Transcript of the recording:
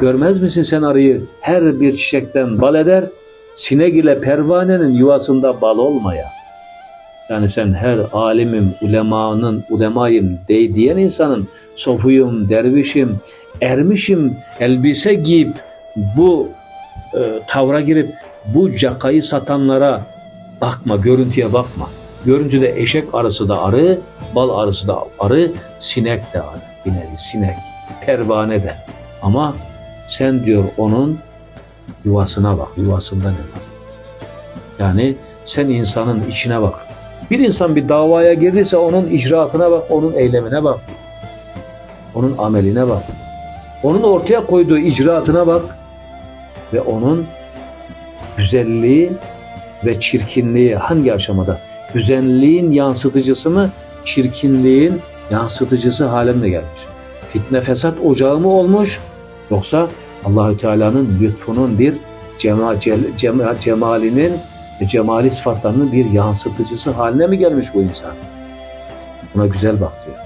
Görmez misin sen arıyı her bir çiçekten bal eder, sinek ile pervanenin yuvasında bal olmaya. Yani sen her alimim, ulemanın, ulemayım dey diyen insanın sofuyum, dervişim, ermişim, elbise giyip bu e, tavra girip bu cakayı satanlara bakma, görüntüye bakma. Görüntüde eşek arısı da arı, bal arısı da arı, sinek de arı. Bir nevi sinek, pervane de. Ama sen diyor onun yuvasına bak, yuvasında ne var? Yani sen insanın içine bak. Bir insan bir davaya girdiyse onun icraatına bak, onun eylemine bak. Onun ameline bak. Onun ortaya koyduğu icraatına bak ve onun güzelliği ve çirkinliği hangi aşamada? Güzelliğin yansıtıcısı mı, çirkinliğin yansıtıcısı haline gelmiş. Fitne fesat ocağı mı olmuş yoksa Allahü Teala'nın lütfunun bir cema, cema- cemalinin cemali sıfatlarının bir yansıtıcısı haline mi gelmiş bu insan? Buna güzel bak diyor.